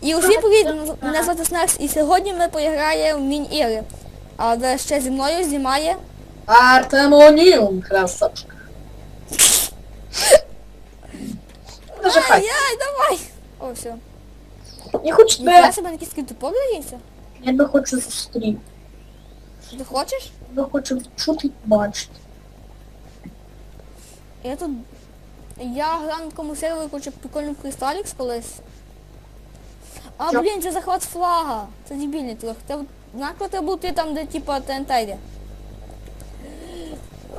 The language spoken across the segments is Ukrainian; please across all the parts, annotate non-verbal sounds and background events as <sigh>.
І усім привіт, мене звати Снекс, і сьогодні ми поіграємо в міні-ігри. Але ще зі мною знімає. Артемоніум, красавчик. Хай. Ай-яй, давай! О, все. Я хочу тебе, себе на якийсь тупок дається? я би хочу зустріти. Ти хочеш? Я би хочу чути і бачити. Я тут... Я грав на такому сервері, прикольно в Crystalix колись. А, Чо? блін, це захват флага. Це дебільний трохи. Накло треба бути там, де типа ТНТ йде.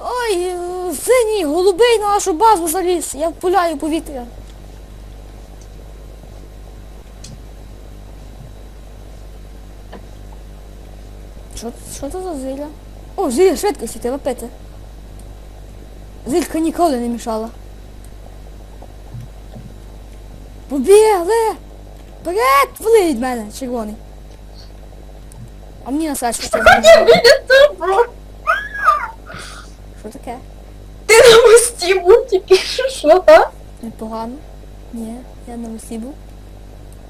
Ой, синій, голубий на нашу базу заліз. Я пуляю повітря. Що, що це за зілля? О, зілля швидкості, треба пити. Зілька ніколи не мішала. Побігли! Вперед! Від мене, червоний. А мені на сачку тебе. Що таке? Ти на мості був тільки що, а? Непогано. Ні, я на весі був.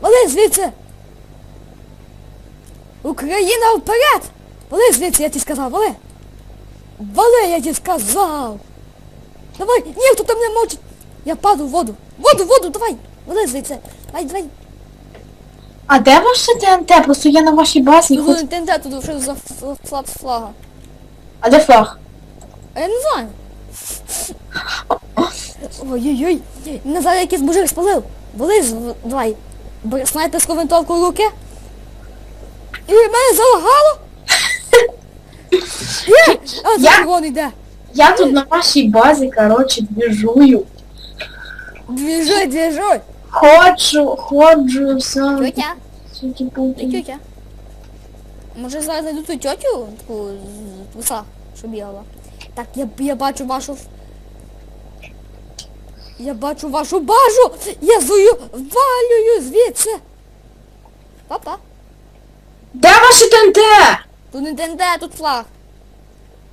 Вали звідси! Україна вперед! Вали звідси, я тобі сказав, вали! Вали, я тобі сказав! Давай! Ні, хто там не мовчить! Я паду в воду! Воду, воду, давай! Вали звідси! Давай, давай! А де ваше ТНТ? Просто я на вашій базі Тут хочу... не ТНТ, тут що за флаг з флага. А де флаг? А я не знаю. Ой-ой-ой. Назад якийсь мужик спалив. Вали, з- давай. Снайперську винтовку в руки. І мене залагало. <laughs> Є! А, за Я- червоний йде. Я тут на вашій базі, короче, движую. Двіжуй, двіжуй. Ходжу, ходжу, все. Тетя, ти тетя. Може зараз знайду ту тетю, таку з пуса, що бігала. Так, я, я бачу вашу... Я бачу вашу бажу! Я зую, валюю звідси! Папа. Де ваше ТНТ? Тут не ТНТ, тут флаг.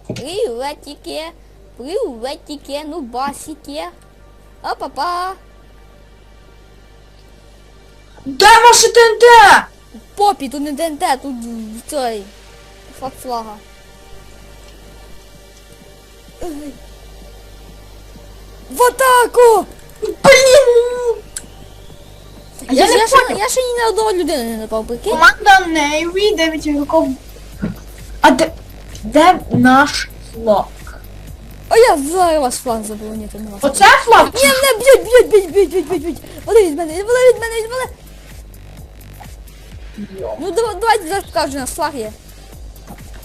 Приветики, приветики, ну басики. А папа. Де ваше ТНТ? Попі, тут не ТНТ, тут цей флаг флага. В атаку! Блін! Я, Я не ще, понял. я ще ні на одного людини не напав, прикинь. Команда Navy 9 ігроків. А де, де наш флаг? А я зараз вас флаг забув, ні, тут нема. Оце флаг? Ні, мене б'ють, б'ють, б'ють, б'ють, б'ють, б'ють, б'ють. Вони від мене, вони від мене, від мене. Ну давай, давайте зараз покажу, у нас флаг є.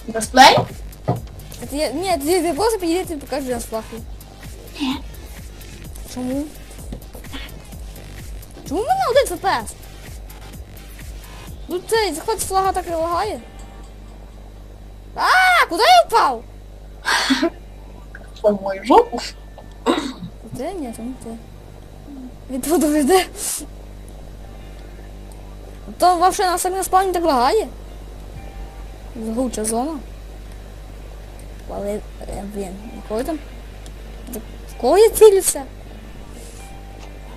Дисплей? Это я, ти, ти просто підійдете і покажу, у нас флаг є. Ні. Чому? Чому в мене один ФПС? Ну цей заход флага так і лагає. А, куди я впав? По мою жопу. Де? Ні, це не те. Від воду йде. То вообще на самі спавні так лагає. Згуча зона. Але, е, блін, там? В кого я цілюся?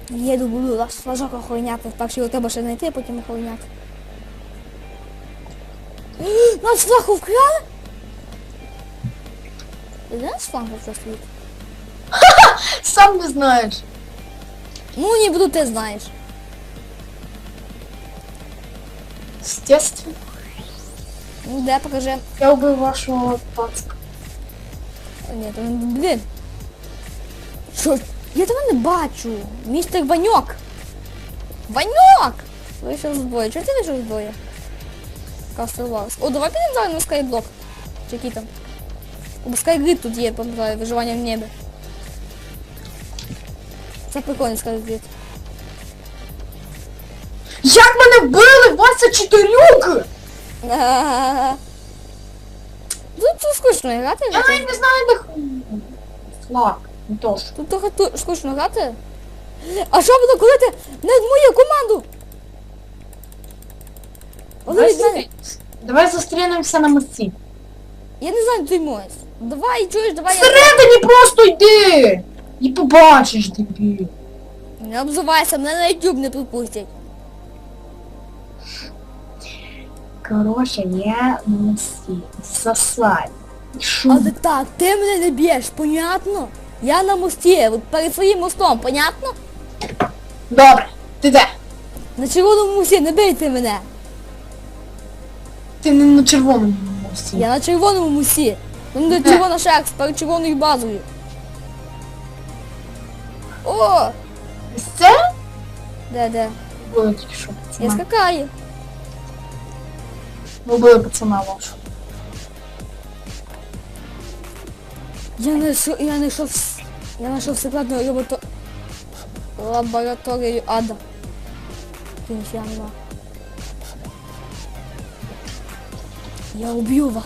Їду, буду флажок охороняти. Перший його треба ще знайти, а потім охороняти. <gasps> Нас флаг вкрали? Де нас флаг вже? Сам не знаєш. Ну, не буду, ти знаєш. Естественно. Ну, де, покажи. Я убив вашого пацка. О, Ні, то він, блін. Що? Я тебе не бачу. Містер Ваньок. Ваньок! Вийшов з бою. Чого ти вийшов з бою? Castle Wars. О, давай підемо зараз на скайблок. Чи який там? О, скайгрид тут є, пам'ятаю, виживання в небі. Це прикольний скайгрид. 24! <laughs> Тут це скучно грати. Я навіть не знаю, де флаг. Тож. Тут трохи скучно грати. А що буде, коли ти не мою команду? Давай, Але зустрінемося на мості. Я не знаю, ти моєш. Давай, чуєш, давай я. Всередині просто йди! І побачиш, дебіль. Не обзивайся, мене на YouTube не пропустять. Короче, я на мості. Сосать. Шу. Але так, ти мене не б'єш, понятно? Я на мості, от перед своїм мостом, понятно? Добре, ти де? На червоному мості, не бийте мене. Ти не на червоному мості. Я на червоному мості. Там де Де? червона шерсть перед червоною базою. О! Це Де, де? було тільки що Я скакаю. Ви були пацана вашого. Я знайшов, я знайшов, с- я знайшов секретну робото... лабораторію ада. Ніфіга нема. Я уб'ю вас.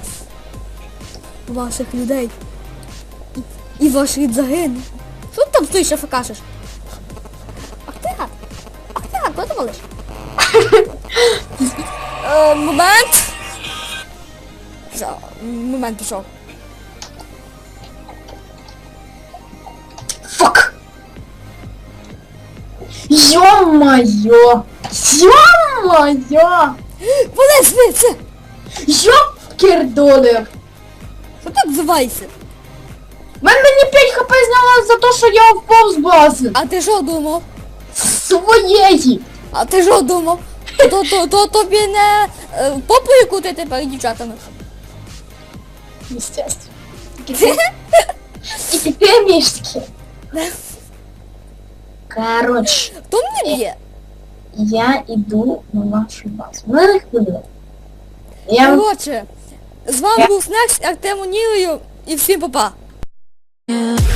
Ваших людей. І, і ваш рід загине. Що ти там стоїш, факашиш? Ах ти гад. Ах ти гад, куди ти момент. Все, момент пішов. Фак! Ё-моё! Ё-моё! Вали звідси! Ёпкер-долер! Що ти обзиваєшся? Мен мені 5 хп зняла за те, що я впав з бази. А ти що думав? Своєї! А ти що думав? То, то, то тобі не е, попою кутити перед дівчатами. Естественно. И теперь мишки. Короче, Кто мне где? я иду на вашу базу. Ну, их хвилюй. Я Короче, з вами був Снекс, Артем Онілою і всім па-па. Yeah.